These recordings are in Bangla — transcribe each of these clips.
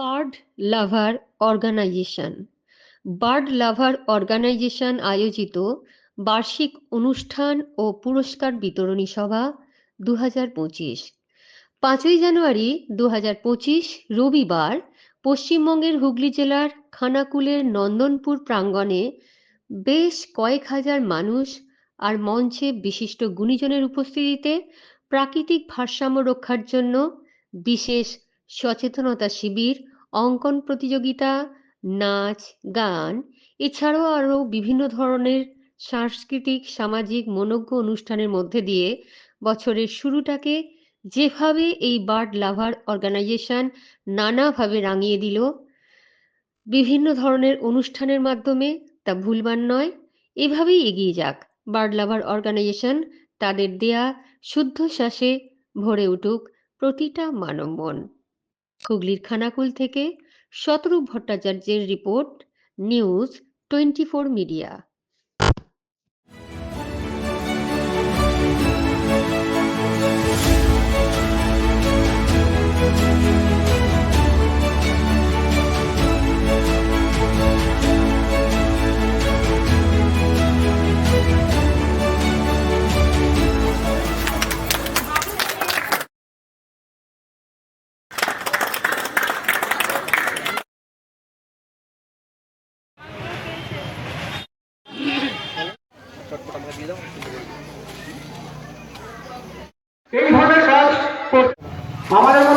Bird lover organization. Bird lover organization আয়োজিত বার্ষিক অনুষ্ঠান ও পুরস্কার বিতরণী সভা দু হাজার পঁচিশ। পাঁচই জানুয়ারি দু হাজার পঁচিশ, রবিবার পশ্চিমবঙ্গের হুগলি জেলার খানাকুলের নন্দনপুর প্রাঙ্গণে বেশ কয়েক হাজার মানুষ আর মঞ্চে বিশিষ্ট গুণীজনের উপস্থিতিতে প্রাকৃতিক ভারসাম্য রক্ষার জন্য বিশেষ সচেতনতা শিবির, অঙ্কন প্রতিযোগিতা, নাচ, গান, এছাড়াও আরও বিভিন্ন ধরনের সাংস্কৃতিক, সামাজিক, মনোজ্ঞ অনুষ্ঠানের মধ্যে দিয়ে বছরের শুরুটাকে যেভাবে এই বার্ড লাভার অর্গানাইজেশন নানাভাবে রাঙিয়ে দিল, বিভিন্ন ধরনের অনুষ্ঠানের মাধ্যমে, তা ভুলবার নয়। এভাবেই এগিয়ে যাক। বার্ড লাভার অর্গানাইজেশন তাদের দেয়া শুদ্ধ শ্বাসে ভরে উঠুক প্রতিটা মানব মন হুগলির খানাকুল থেকে শতরূপ ভট্টাচার্যের report news twenty four media.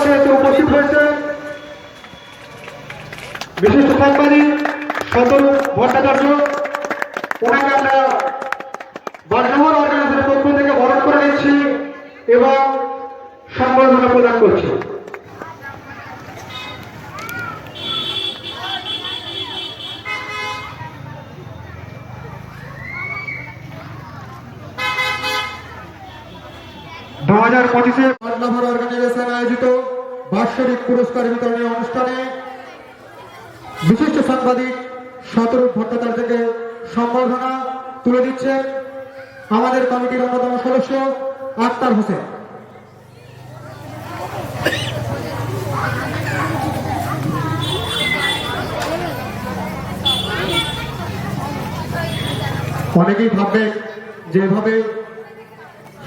আমাদের উপস্থিত হয়েছে। বিশিষ্ট সাংবাদিক সতল ভট্টাচার্য, ওনাকে আমরা বর্ধমান অর্গানাইজেশনের পক্ষ থেকে বরণ করে নিচ্ছি এবং সম্বর্ধনা প্রদান করছি। দু হাজার পঁচিশে পদ্মাভর অর্গানাইজেশন আয়োজিত বাৎসরিক পুরস্কার বিতরণী অনুষ্ঠানে বিশিষ্ট সাংবাদিক শতরূপ ভট্টাচার্যকে সম্বর্ধনা তুলে দিচ্ছেন আমাদের কমিটির অন্যতম সদস্য আক্তার হোসেন। অনেকেই ভাববেন যেভাবে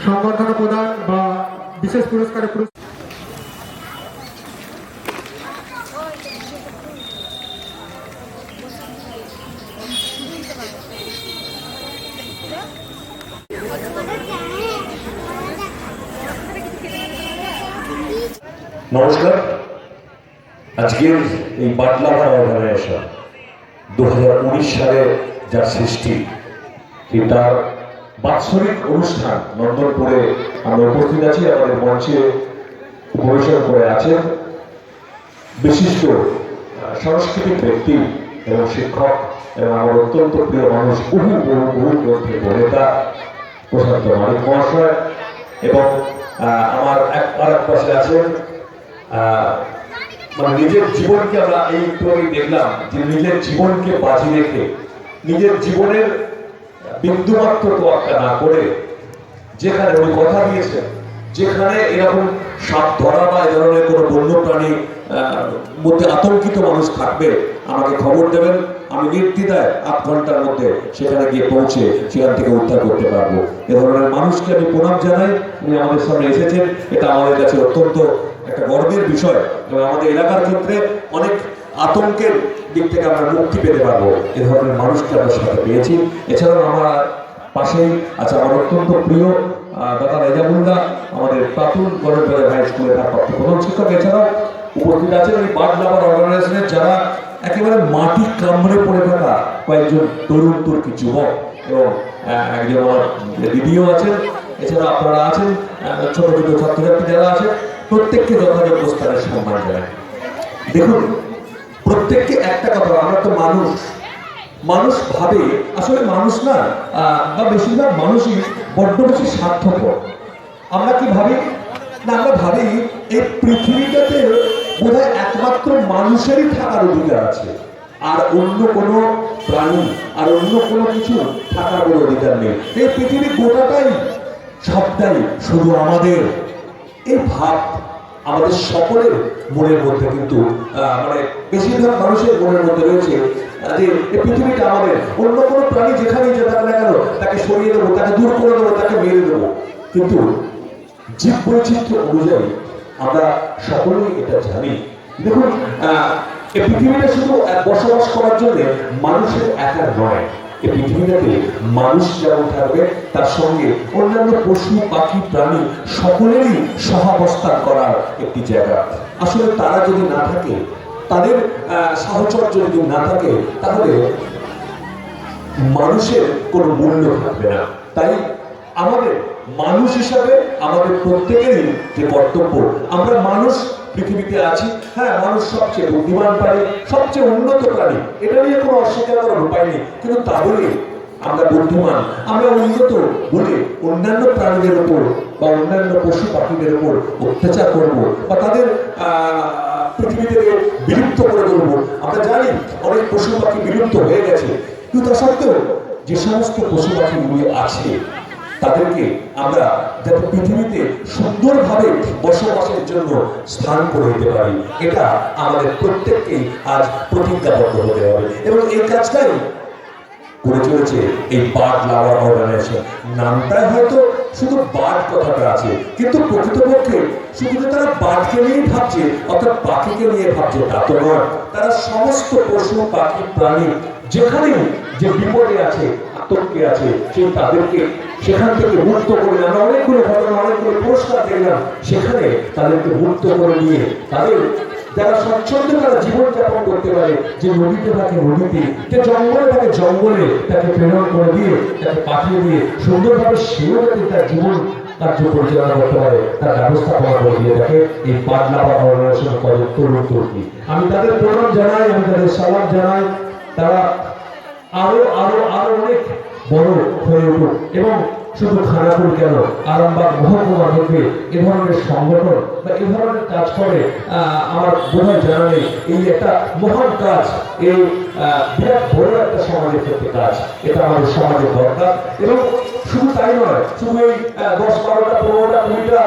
সংবর্ধনা প্রদান বা বিশেষ পুরস্কারে পুরস্কার নমস্কার আজকের এই বাটলাভার অর্গানাইজেশন দু হাজার উনিশ সালে যার সৃষ্টি, কি তার বাৎসরিক অনুষ্ঠান নন্দনপুরে আমরা উপস্থিত আছি, আমাদের মঞ্চে পরিবেশন করে আছেন বিশিষ্ট সাংস্কৃতিক ব্যক্তি এবং শিক্ষক এবং আমার অত্যন্ত প্রিয় মানুষ, বহু বহু বহু গ্রন্থের প্রণেতা প্রশান্ত মালিক মহাশয় এবং আমার এক এক পাশে আছেন মানে নিজের জীবনকে আমরা এই একটু আগে দেখলাম যে নিজের জীবনকে বাজি রেখে নিজের জীবনের বিন্দুমাত্র তোয়াক্কা না করে যেখানে উনি কথা দিয়েছেন, যেখানে এরকম সাপ ধরা বা এ ধরনের কোনো বন্য প্রাণী মধ্যে আতঙ্কিত মানুষ থাকবে, আমাকে খবর দেবেন, আমি নির্দ্বিধায় আধ ঘণ্টার মধ্যে সেখানে গিয়ে পৌঁছে সেখান থেকে উদ্ধার করতে পারব। এ ধরনের মানুষকে আমি প্রণাম জানাই, উনি আমাদের সামনে এসেছেন, এটা আমাদের কাছে অত্যন্ত একটা গর্বের বিষয়, এবং আমাদের এলাকার ক্ষেত্রে অনেক আতঙ্কের দিক থেকে আমরা মুক্তি পেতে পারব। এ ধরনের মানুষকে আমরা সাথে পেয়েছি। এছাড়াও আমার পাশেই আছে আমার অত্যন্ত প্রিয় দাদা রেজাবুল্লাহ আমাদের প্রাতুল গণেশবাজার হাই স্কুলের ভারপ্রাপ্ত প্রধান শিক্ষক। এছাড়াও উপস্থিত আছেন এই বাদ লাভার অর্গানাইজেশনের যারা একেবারে মাটি কামড়ে পড়ে থাকা কয়েকজন তরুণ তুর্কি যুবক এবং একজন আমার দিদিও আছেন। এছাড়া আপনারা আছেন ছোট ছোট ছাত্রছাত্রী যারা আছেন প্রত্যেককে যথাযোগ্য স্থানের সম্মান জানায় দেখুন, প্রত্যেককে একটা কথা, আমরা তো মানুষ। মানুষ ভাবে, আসলে মানুষ না বা বেশিরভাগ মানুষই বড্ড বেশি স্বার্থপর। আমরা কি ভাবি? না, আমরা ভাবি এই পৃথিবীটাতে বোধহয় একমাত্র মানুষেরই থাকার অধিকার আছে। আর অন্য কোনো প্রাণী, আর অন্য কোনো কিছু থাকার কোনো অধিকার নেই। এই পৃথিবী গোটাটাই, সবটাই শুধু আমাদের। এই ভাব আমাদের সকলের মনের মধ্যে কিন্তু মানে বেশিরভাগ মানুষের মনের মধ্যে রয়েছে যে এই পৃথিবীটা আমাদের অন্য কোনো প্রাণী যেখানেই যে থাকবে না কেন, তাকে সরিয়ে দেবো, তাকে দূর করে দেবো, তাকে মেরে দেবো। কিন্তু জীব বৈচিত্র্য অনুযায়ী আমরা সকলেই এটা জানি। দেখুন এই পৃথিবীটা শুধু বসবাস করার জন্য মানুষের একা নয় মানুষ থাকবে তার সঙ্গে অন্যান্য পশু, পাখি, প্রাণী সকলেরই সহাবস্থান করার একটি জায়গা। আসলে তারা যদি না থাকে, তাদের সাহচর্য যদি না থাকে, তাহলে মানুষের কোনো মূল্য থাকবে না। তাই আমাদের মানুষ হিসাবে আমাদের প্রত্যেকেরই যে কর্তব্য, আমরা মানুষ পৃথিবীতে আছি হ্যাঁ মানুষ সবচেয়ে বুদ্ধিমান প্রাণী সবচেয়ে উন্নত প্রাণী। এটা নিয়ে কোনো অস্বীকার করার উপায় নেই। কিন্তু তা বলে আমরা বুদ্ধিমান আমরা উন্নত বলে অন্যান্য প্রাণীদের উপর বা অন্যান্য পশু পাখিদের উপর অত্যাচার করব বা তাদের আহ, পৃথিবী বিলুপ্ত করে দেবো আমরা জানি অনেক পশু পাখি বিলুপ্ত হয়ে গেছে। কিন্তু তা সত্ত্বেও যে সমস্ত পশু পাখিগুলি আছে তাদেরকে আমরা যাতে পৃথিবীতে সুন্দরভাবে বসবাসের জন্য স্থান করে দিতে পারি। এটা আমাদের প্রত্যেককেই আজ প্রতিজ্ঞাবদ্ধ হতে হবে। এবং এই কাজটাই করে চলেছে এই বার্ড লাভার অর্গানাইজেশন নামটাই হয়তো শুধু বার্ড কথাটা আছে, কিন্তু প্রকৃতপক্ষে শুধু যে তারা বার্ডকে নিয়েই ভাবছে, অর্থাৎ পাখিকে নিয়ে ভাবছে, তা তো নয়। তারা সমস্ত পশু, পাখি, প্রাণী যেখানেই যে বিপদে আছে আতঙ্কে আছে সেই তাদেরকে সেখান থেকে মুক্ত করে আমরা অনেকগুলো ঘটনা, অনেকগুলো পুরস্কার দেখলাম। সেখানে তাদেরকে মুক্ত করে নিয়ে তাদের যারা স্বচ্ছন্দে তারা জীবন যাপন করতে পারে। যে নদীতে থাকে নদীতে, যে জঙ্গলে থাকে জঙ্গলে তাকে প্রেরণ করে দিয়ে, তাকে পাঠিয়ে দিয়ে সুন্দরভাবে সেও যাতে তার জীবন কার্য পরিচালনা করতে পারে। তার ব্যবস্থাপনা করে দিয়ে থাকে এই পাটনা বা অর্গানাইজেশন করে তরুণ তরুণী। আমি তাদের প্রণাম জানাই, আমি তাদের সালাম জানাই। তারা আরও আরও আরও অনেক বড় হয়ে উঠুক। এবং শুধু খানাপুর কেন? আরামবাগ মহকুমা থেকে এ ধরনের সংগঠন বা এ ধরনের কাজ করে আমার বোধহয় জানা নেই। এই একটা মহান কাজ, এই বিরাট বড় একটা সমাজের ক্ষেত্রে কাজ। এটা আমাদের সমাজের দরকার। এবং শুধু তাই নয়, শুধু এই দশ বারোটা, পনেরোটা, কুড়িটা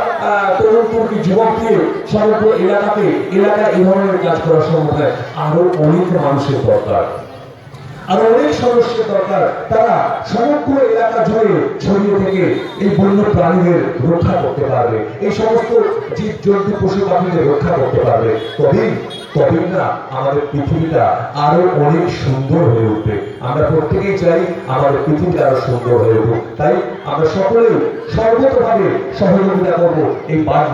তরুণ তরুণী, যুবককে, সমগ্র এলাকাকে, এলাকায় এই ধরনের কাজ করা সম্ভব নয় আরও অনেক মানুষের দরকার। আরও অনেক সদস্যের দরকার। তারা সমগ্র এলাকা জুড়ে ছড়িয়ে থেকে এই বন্য প্রাণীদের রক্ষা করতে পারবে। এই সমস্ত জীব জন্তু পশু পাখিদের রক্ষা করতে পারবে। তবেই তবেই না, আমাদের পৃথিবীটা আরও অনেক সুন্দর হয়ে উঠবে। আমরা প্রত্যেকেই চাই আমাদের পৃথিবীটা আরও সুন্দর হয়ে উঠুক। তাই আমরা সকলেই সর্বতভাবে সহযোগিতা করব এই বার্ড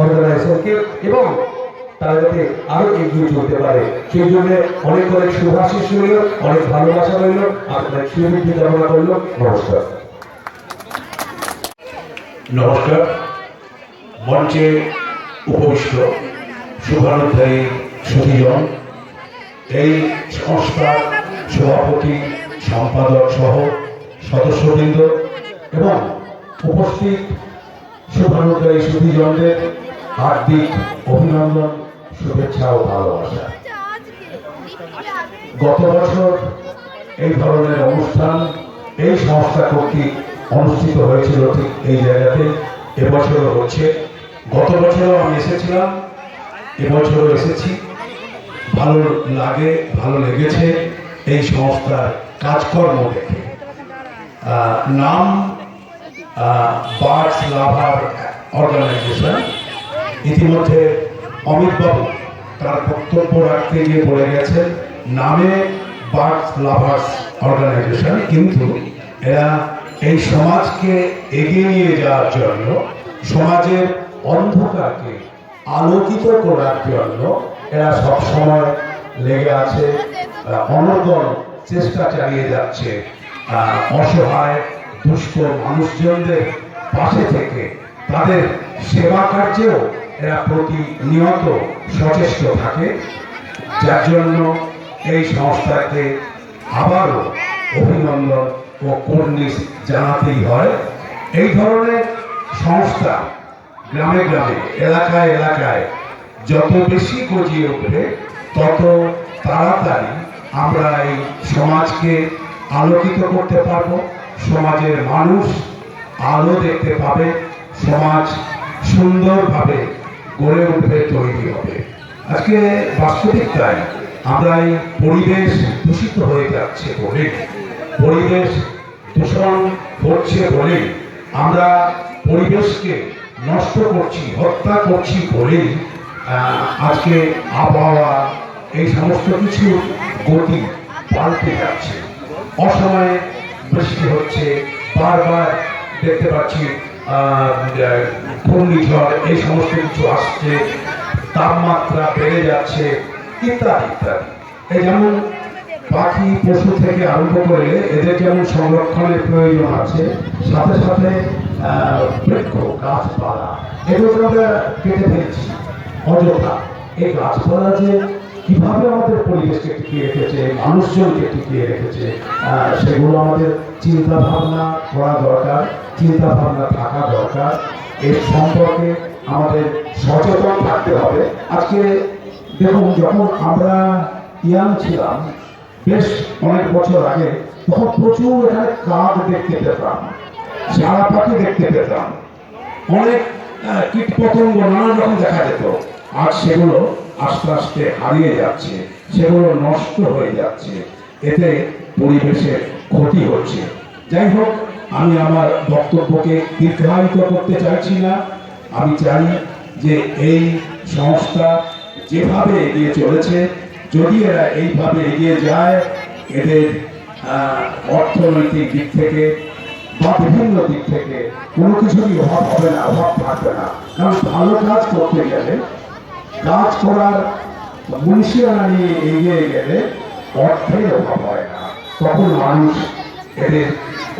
অর্গানাইজেশনকে এবং যাতে আরও এগিয়ে চলতে পারে। সেই জন্য অনেক অনেক শুভাশিস রইল, অনেক ভালোবাসা রইল, আপনার সুবৃদ্ধি কামনা করল। নমস্কার। নমস্কার। মঞ্চে উপবিষ্ট শুভানুধ্যায়ী সুধীজন এই সংস্থার সভাপতি, সম্পাদক সহ সদস্যবৃন্দ এবং উপস্থিত শুভানুধ্যায়ী সুধীজনদের হার্দিক অভিনন্দন শুভেচ্ছা ও ভালোবাসা। গত বছর এই ধরনের অনুষ্ঠান, এই সংস্থা কর্তৃক অনুষ্ঠিত হয়েছিল ঠিক এই জায়গাতে, এবছরও হচ্ছে। গত বছরও আমি এসেছিলাম, এবছরও এসেছি। ভালো লাগে, ভালো লেগেছে এই সংস্থার কাজকর্ম দেখে। নাম বার্ডস লাভার অর্গানাইজেশন। ইতিমধ্যে অমিতবাবু তার বক্তব্য রাখতে গিয়ে বলে গেছেন নামে বার্ডস লাভার্স অর্গানাইজেশন, কিন্তু এরা এই সমাজকে এগিয়ে নিয়ে যাওয়ার জন্য, সমাজের অন্ধকারকে আলোকিত করার জন্য এরা সব সময় লেগে আছে অনর্গল চেষ্টা চালিয়ে যাচ্ছে অসহায়, দুষ্ট মানুষজনদের পাশে থেকে তাদের সেবা কার্যেও এরা প্রতিনিয়ত সচেষ্ট থাকে। যার জন্য এই সংস্থাকে আবারও অভিনন্দন ও কর্নিশ জানাতেই হয়। এই ধরনের সংস্থা গ্রামে গ্রামে, এলাকায় এলাকায় যত বেশি গজিয়ে উঠবে তত তাড়াতাড়ি আমরা এই সমাজকে আলোকিত করতে পারব। সমাজের মানুষ আলো দেখতে পাবে। সমাজ সুন্দরভাবে গড়ে উঠবে তৈরি হবে। আজকে বাস্তবিক তাই আমরা এই পরিবেশ দূষিত হয়ে যাচ্ছে বলে পরিবেশ দূষণ হচ্ছে বলে আমরা পরিবেশকে নষ্ট করছি হত্যা করছি আহ, আজকে আবহাওয়া এই সমস্ত কিছু গতি পাল্টে যাচ্ছে। অসময়ে বৃষ্টি হচ্ছে বারবার দেখতে পাচ্ছি ঘূর্ণিঝড়, এই সমস্ত কিছু আসছে, তাপমাত্রা বেড়ে যাচ্ছে, ইত্যাদি ইত্যাদি। এই যেমন পাখি, পশু থেকে আরম্ভ করে এদের যেমন সংরক্ষণের প্রয়োজন আছে, সাথে সাথে বৃক্ষ, গাছপালা, এগুলো আমরা কেটে ফেলছি, অযথা। এই গাছপালা যে কীভাবে আমাদের পরিবেশকে টিকিয়ে রেখেছে, মানুষজনকে টিকিয়ে রেখেছে সেগুলো আমাদের চিন্তা ভাবনা করা দরকার চিন্তা ভাবনা থাকা দরকার। এর সম্পর্কে আমাদের সচেতন থাকতে হবে। আজকে দেখুন, যখন আমরা ইয়াং ছিলাম, বেশ অনেক বছর আগে, তখন প্রচুর এখানে কাক দেখতে পেতাম, সারা পাখি দেখতে পেতাম। অনেক কীট পতঙ্গ নানা রকম দেখা যেত। আজ সেগুলো আস্তে আস্তে হারিয়ে যাচ্ছে, সেগুলো নষ্ট হয়ে যাচ্ছে। এতে পরিবেশের ক্ষতি হচ্ছে। যাই হোক, আমি আমার বক্তব্যকে দীর্ঘায়িত করতে চাইছি না। আমি চাই যে এই সংস্থা যেভাবে এগিয়ে চলেছে, যদি এরা এইভাবে এগিয়ে যায়, এদের অর্থনৈতিক দিক থেকে বা বিভিন্ন দিক থেকে কোনো কিছুরই অভাব হবে না, অভাব থাকবে না। কারণ ভালো কাজ করতে গেলে কাজ করার মুন্সিয়ানা নিয়ে এগিয়ে গেলে অর্থের অভাব হয় না। তখন মানুষ এদের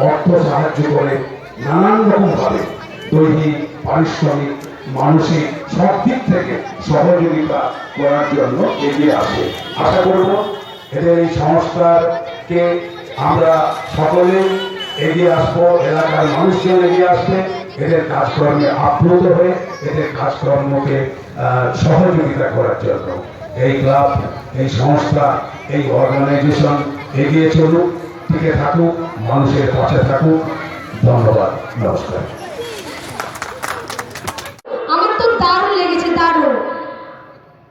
অর্থ সাহায্য করে নানান রকম ভাবে। দৈহিক, পারিশ্রমিক, মানসিক সব দিক থেকে সহযোগিতা করার জন্য এগিয়ে আসে। আশা করব এদের এই সংস্থাকে আমরা সকলে এগিয়ে আসব, এলাকার মানুষজন এগিয়ে আসবে এদের কাজকর্মে আপ্লুত হয়ে এদের কাজকর্মকে সহযোগিতা করার জন্য এই ক্লাব, এই সংস্থা, এই অর্গানাইজেশন এগিয়ে চলুক, টিকে থাকুক, মানুষের পাশে থাকুক। ধন্যবাদ, নমস্কার।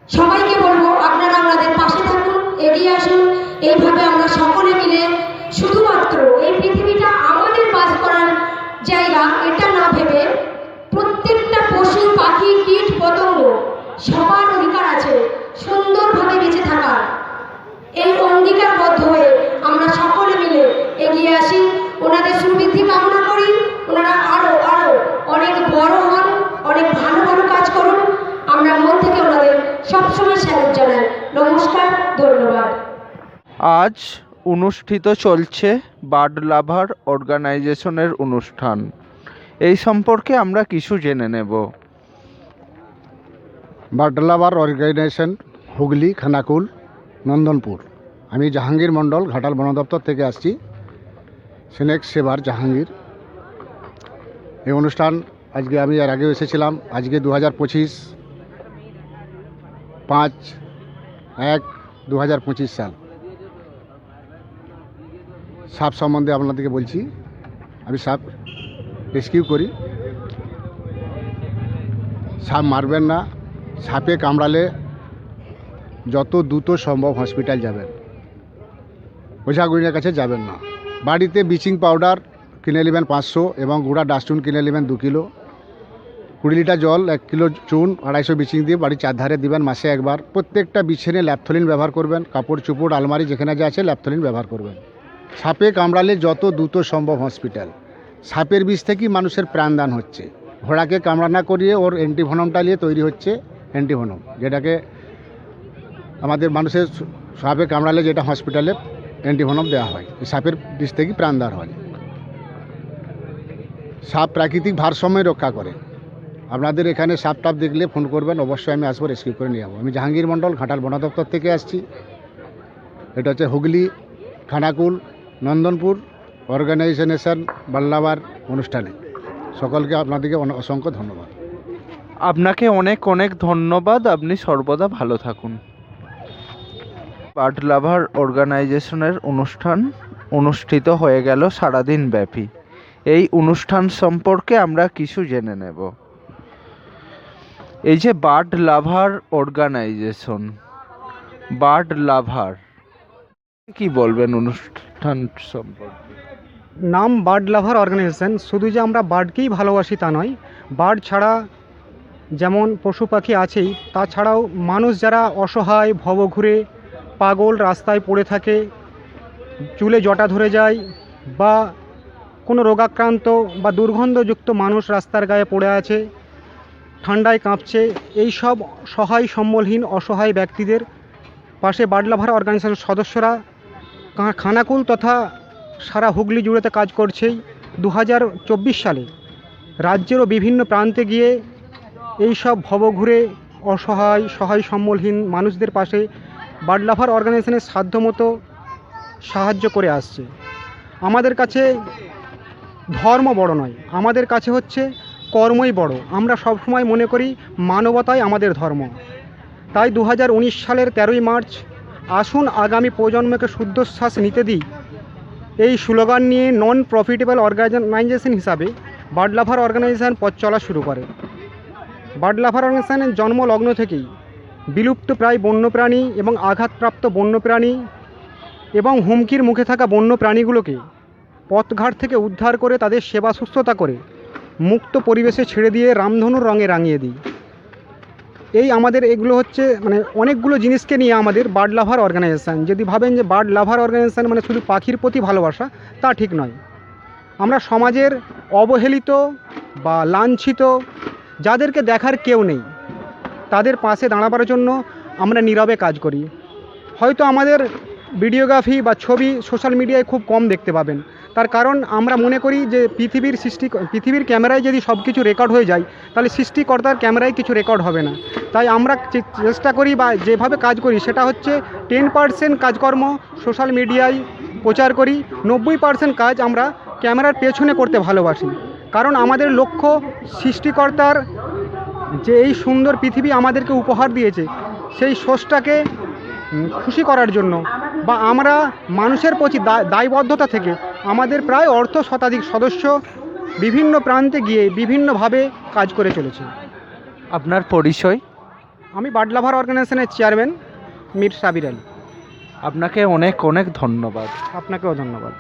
সবাইকে বলব, আপনারা আমাদের পাশে থাকুন, এগিয়ে আসুন। এইভাবে আমরা সকলে মিলে শুধুমাত্র এই পৃথিবীটা আমাদের বাস করার জায়গা এটা না ভেবে প্রত্যেকটা পশু পাখি কীট পতঙ্গ সবার অধিকার আছে, সুন্দরভাবে বেঁচে থাকার। এই অঙ্গীকারবদ্ধ হয়ে আমরা সকলে মিলে এগিয়ে আসি। ওনাদের সুবৃদ্ধি কামনা করি। ওনারা আরও আরও অনেক বড় হন, অনেক ভালো ভালো কাজ করুন। আমরা মন থেকে ওনাদের সবসময় স্যালুট জানাই। নমস্কার, ধন্যবাদ। আজ অনুষ্ঠিত চলছে বার্ড লাভার অর্গানাইজেশনের অনুষ্ঠান। এই সম্পর্কে আমরা কিছু জেনে নেব। Bird lover organization, Hooghly, Khanakul, Nandanpur. আমি জাহাঙ্গীর মণ্ডল, ঘাটাল বন দপ্তর থেকে আসছি। সেনেক সেবার জাহাঙ্গীর। এই অনুষ্ঠান আজকে আমি এর আগেও এসেছিলাম। আজকে দু হাজার পঁচিশ পাঁচ এক দু হাজার পঁচিশ সাল। সাপ সম্বন্ধে আপনাদেরকে বলছি। আমি সাপ রেস্কিউ করি। সাপ মারবেন না। সাপে কামড়ালে যত দ্রুত সম্ভব হসপিটাল যাবেন। ওঝাগুড়ির কাছে যাবেন না। বাড়িতে ব্লিচিং পাউডার কিনে নেবেন পাঁচশো এবং গুঁড়া ডাস্টবিন কিনে নেবেন দু কিলো। কুড়ি লিটার জল, এক কিলো চুন, আড়াইশো ব্লিচিং দিয়ে বাড়ির চারধারে দিবেন মাসে একবার। প্রত্যেকটা বিছানে ল্যাপথলিন ব্যবহার করবেন। কাপড়, চুপড়, আলমারি যেখানে যা আছে ল্যাপথলিন ব্যবহার করবেন। সাপে কামড়ালে যত দ্রুত সম্ভব হসপিটাল সাপের বিষ থেকেই মানুষের প্রাণদান হচ্ছে। ঘোড়াকে কামড়া না করিয়ে ওর অ্যান্টিভনমটা নিয়ে তৈরি হচ্ছে। অ্যান্টিভনম, যেটাকে আমাদের মানুষের সাপে কামড়ালে যেটা হসপিটালে অ্যান্টিভনম দেওয়া হয়। সাপের বিষ থেকে প্রাণদান হয়। সাপ প্রাকৃতিক ভারসাম্য রক্ষা করে। আপনাদের এখানে সাপ টাপ দেখলে ফোন করবেন, অবশ্যই আমি আসব, রেস্কিউ করে নিয়ে যাব। আমি জাহাঙ্গীর মণ্ডল, ঘাটাল বন দপ্তর থেকে আসছি। এটা হচ্ছে Hooghly, Khanakul, Nandanpur organization bird lover অনুষ্ঠানে। সকলকে আপনাদেরকে অসংখ্য ধন্যবাদ। আপনাকে অনেক অনেক ধন্যবাদ। আপনি সর্বদা ভালো থাকুন। বার্ড লাভার অর্গানাইজেশনের অনুষ্ঠান অনুষ্ঠিত হয়ে গেল সারাদিন ব্যাপী। এই অনুষ্ঠান সম্পর্কে আমরা কিছু জেনে নেব। এই যে bird lover organization bird lover কি বলবেন অনুষ্ঠান সম্পর্কে? নাম বার্ড লাভার অর্গানাইজেশন শুধু যে আমরা বার্ডকেই ভালোবাসি তা নয় বার্ড ছাড়া যেমন পশু পাখি আছেই, তাছাড়াও মানুষ যারা অসহায়, ভবঘুরে, পাগল রাস্তায় পড়ে থাকে, চুলে জটা ধরে যায় বা কোনো রোগাক্রান্ত বা দুর্গন্ধযুক্ত মানুষ রাস্তার গায়ে পড়ে আছে, ঠান্ডায় কাঁপছে এই সব সহায় সম্বলহীন অসহায় ব্যক্তিদের পাশে বার্ড লাভার অর্গানাইজেশনের সদস্যরা খানাকুল তথা সারা হুগলি জুড়েতে কাজ করছেই। দু হাজার চব্বিশ সালে রাজ্যেরও বিভিন্ন প্রান্তে গিয়ে এই সব ভবঘুরে অসহায় সহায় সম্বলহীন মানুষদের পাশে বার্ড লাভার অর্গানাইজেশনের সাধ্যমতো সাহায্য করে আসছে। আমাদের কাছে ধর্ম বড় নয়, আমাদের কাছে হচ্ছে কর্মই বড়। আমরা সবসময় মনে করি মানবতাই আমাদের ধর্ম। তাই দু হাজার উনিশ সালের তেরোই মার্চ আসুন আগামী প্রজন্মকে শুদ্ধশ্বাস নিতে দিই। এই স্লোগান নিয়ে নন প্রফিটেবল অর্গানাইজেশন হিসাবে বার্ড লাভার অর্গানাইজেশন পথ চলা শুরু করে। বার্ড লাভার অর্গানাইজেশনের জন্ম লগ্ন থেকেই বিলুপ্ত প্রায় বন্যপ্রাণী এবং আঘাতপ্রাপ্ত বন্যপ্রাণী এবং হুমকির মুখে থাকা বন্য প্রাণীগুলোকে পথঘাট থেকে উদ্ধার করে তাদের সেবা সুস্থতা করে মুক্ত পরিবেশে ছেড়ে দিয়ে রামধনুর রঙে রাঙিয়ে দিই। এই আমাদের এগুলো হচ্ছে মানে অনেকগুলো জিনিসকে নিয়ে আমাদের বার্ড লাভার অর্গানাইজেশান। যদি ভাবেন যে বার্ড লাভার অর্গানাইজেশান মানে শুধু পাখির প্রতি ভালোবাসা, তা ঠিক নয়। আমরা সমাজের অবহেলিত বা লাঞ্ছিত যাদেরকে দেখার কেউ নেই, তাদের পাশে দাঁড়াবার জন্য আমরা নীরবে কাজ করি। হয়তো আমাদের ভিডিওগ্রাফি বা ছবি সোশ্যাল মিডিয়ায় খুব কম দেখতে পাবেন। তার কারণ আমরা মনে করি যে পৃথিবীর সৃষ্টি, পৃথিবীর ক্যামেরায় যদি সব কিছু রেকর্ড হয়ে যায়, তাহলে সৃষ্টিকর্তার ক্যামেরায় কিছু রেকর্ড হবে না। তাই আমরা চেষ্টা করি বা যেভাবে কাজ করি, সেটা হচ্ছে টেন পার্সেন্ট কাজকর্ম সোশ্যাল মিডিয়ায় প্রচার করি, নব্বই পার্সেন্ট কাজ আমরা ক্যামেরার পেছনে করতে ভালোবাসি। কারণ আমাদের লক্ষ্য সৃষ্টিকর্তার যে এই সুন্দর পৃথিবী আমাদেরকে উপহার দিয়েছে সেই সোর্সটাকে খুশি করার জন্য বা আমরা মানুষের প্রতি দায়বদ্ধতা থেকে আমাদের প্রায় অর্ধ শতাধিক সদস্য বিভিন্ন প্রান্তে গিয়ে বিভিন্নভাবে কাজ করে চলেছে। আপনার পরিচয়? আমি বার্ড লাভার অর্গানাইজেশনের চেয়ারম্যান মীর সাবির আলী। আপনাকে অনেক অনেক ধন্যবাদ। আপনাকেও ধন্যবাদ।